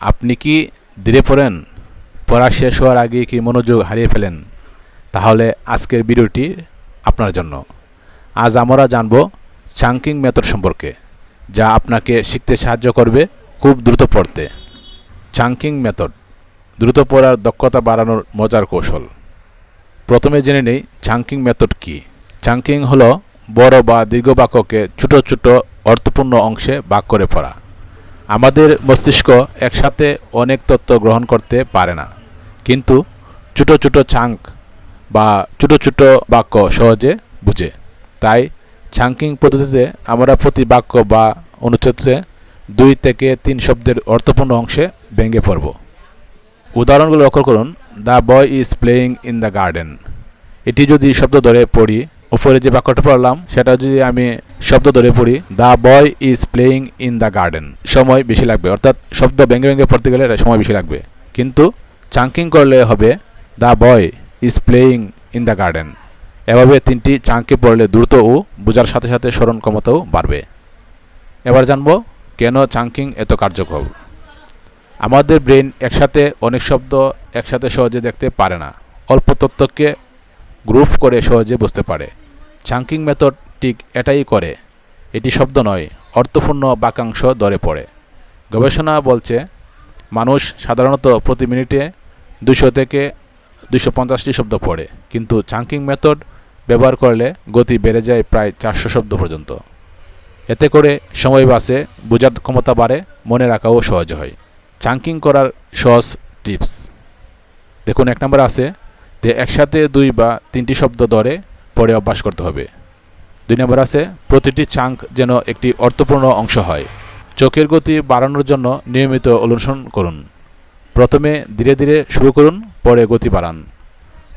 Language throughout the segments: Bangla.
আপনি কি ধীরে পড়েন? পড়া শেষ হওয়ার আগে কি মনোযোগ হারিয়ে ফেলেন? তাহলে আজকের ভিডিওটি আপনার জন্য। আজ আমরা জানব চাঙ্কিং মেথড সম্পর্কে, যা আপনাকে শিখতে সাহায্য করবে খুব দ্রুত পড়তে। চাঙ্কিং মেথড, দ্রুত পড়ার দক্ষতা বাড়ানোর মজার কৌশল। প্রথমে জেনে নেই চাঙ্কিং মেথড কি। চাঙ্কিং হলো বড় বা দীর্ঘ বাক্যকে ছোট ছোট অর্থপূর্ণ অংশে ভাগ করে পড়া। আমাদের মস্তিষ্ক একসাথে অনেক তথ্য গ্রহণ করতে পারে না। কিন্তু ছোটো ছোটো চাঙ্ক বা ছোটো ছোটো বাক্য সহজে বুঝে। তাই চাঙ্কিং পদ্ধতিতে আমরা প্রতি বাক্য বা অনুচ্ছেদে দুই থেকে তিন শব্দের অর্থপূর্ণ অংশে ভেঙে পড়ব। উদাহরণগুলো লক্ষ্য করুন। The boy is playing in the garden এটি যদি শব্দ ধরে পড়ি, উপরে যে বাক্যটা পড়লাম, সেটা যদি আমি শব্দ ধরে পড়ি the boy is playing in the garden সময় বেশি লাগবে, অর্থাৎ শব্দ ভেঙে ভেঙে পড়তে গেলে সময় বেশি লাগবে। কিন্তু চাঙ্কিং করলে হবে the boy is playing in the garden এভাবে তিনটি চাঙ্কে পড়লে দ্রুত ও বোঝার সাথে সাথে স্মরণ ক্ষমতাও বাড়বে। এবার জানব, কেন চাঙ্কিং এত কার্যকর? আমাদের ব্রেন একসাথে অনেক শব্দ একসাথে সহজে দেখতে পারে না। অল্প তথ্যকে গ্রুপ করে সহজে বুঝতে পারে। চাঙ্কিং মেথড ঠিক এটাই করে। এটি শব্দ নয়, অর্থপূর্ণ বাক্যাংশ দরে পড়ে। গবেষণা বলছে, মানুষ সাধারণত প্রতি মিনিটে দুশো থেকে দুশো পঞ্চাশটি শব্দ পড়ে, কিন্তু চাঙ্কিং মেথড ব্যবহার করলে গতি বেড়ে যায় প্রায় চারশো শব্দ পর্যন্ত। এতে করে সময় বাঁচে, বোঝার ক্ষমতা বাড়ে, মনে রাখাও সহজ হয়। চাঙ্কিং করার সহজ টিপস। দেখুন, এক নম্বর আছে যে একসাথে দুই বা তিনটি শব্দ ধরে পরে অভ্যাস করতে হবে। দুই নম্বর আছে প্রতিটি চাঙ্ক যেন একটি অর্থপূর্ণ অংশ হয়। চোখের গতি বাড়ানোর জন্য নিয়মিত অনুসরণ করুন। প্রথমে ধীরে ধীরে শুরু করুন, পরে গতি বাড়ান।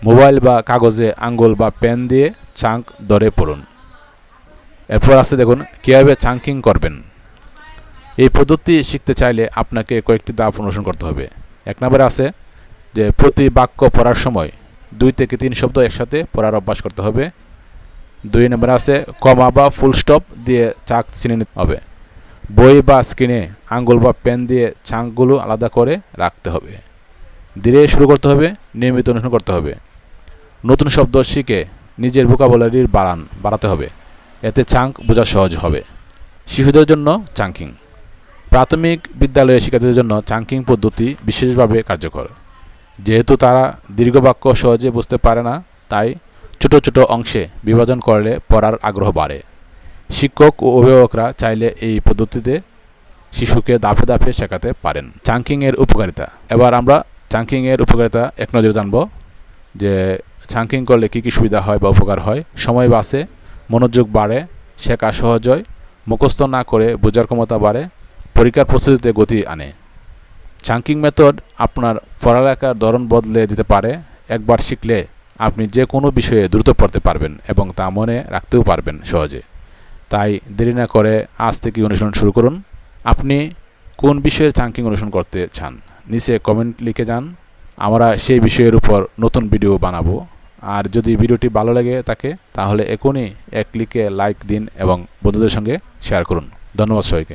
মোবাইল বা কাগজে আঙ্গুল বা পেন দিয়ে চাঙ্ক ধরে পড়ুন। এরপর আছে দেখুন, কীভাবে চাঙ্কিং করবেন। এই পদ্ধতি শিখতে চাইলে আপনাকে কয়েকটি ধাপ অনুসরণ করতে হবে। এক নম্বরে আছে যে প্রতি বাক্য পড়ার সময় দুই থেকে তিন শব্দ একসাথে পড়ার অভ্যাস করতে হবে। দুই নম্বর আছে কমা বা ফুল স্টপ দিয়ে চাক চিনে নিতে হবে। বই বা স্ক্রিনে আঙ্গুল বা পেন দিয়ে চাঙ্কগুলো আলাদা করে রাখতে হবে। ধীরে শুরু করতে হবে, নিয়মিত অনুসরণ করতে হবে। নতুন শব্দ শিখে নিজের ভোকাবুলারির বাড়ান, বাড়াতে হবে। এতে চাঙ্ক বোঝা সহজ হবে। শিশুদের জন্য চাঙ্কিং। প্রাথমিক বিদ্যালয়ে শিক্ষার্থীদের জন্য চাঙ্কিং পদ্ধতি বিশেষভাবে কার্যকর। যেহেতু তারা দীর্ঘ বাক্য সহজে বুঝতে পারে না, তাই ছোট ছোট অংশে বিভাজন করলে পড়ার আগ্রহ বাড়ে। শিক্ষক ও অভিভাবকরা চাইলে এই পদ্ধতিতে শিশুকে দাফে দাফে শেখাতে পারেন। চাঙ্কিংয়ের উপকারিতা। এবার আমরা চাঙ্কিংয়ের উপকারিতা এক নজরে জানব যে চাঙ্কিং করলে কী কী সুবিধা হয় বা উপকার হয়। সময় বাঁচে, মনোযোগ বাড়ে, শেখা সহজ হয়, মুখস্থ না করে বোঝার ক্ষমতা বাড়ে, পরীক্ষার প্রস্তুতিতে গতি আনে। চাঙ্কিং মেথড আপনার পড়ালেখার ধরন বদলে দিতে পারে। একবার শিখলে আপনি যে কোনো বিষয়ে দ্রুত পড়তে পারবেন এবং তা মনে রাখতেও পারবেন সহজে। তাই দেরি না করে আজ থেকে অনুশীলন শুরু করুন। আপনি কোন বিষয়ের চাঙ্কিং অনুসরণ করতে চান, নিচে কমেন্ট লিখে যান। আমরা সেই বিষয়ের উপর নতুন ভিডিও বানাবো। আর যদি ভিডিওটি ভালো লাগে থাকে তাহলে এখনই এক ক্লিকে লাইক দিন এবং বন্ধুদের সঙ্গে শেয়ার করুন। ধন্যবাদ সবাইকে।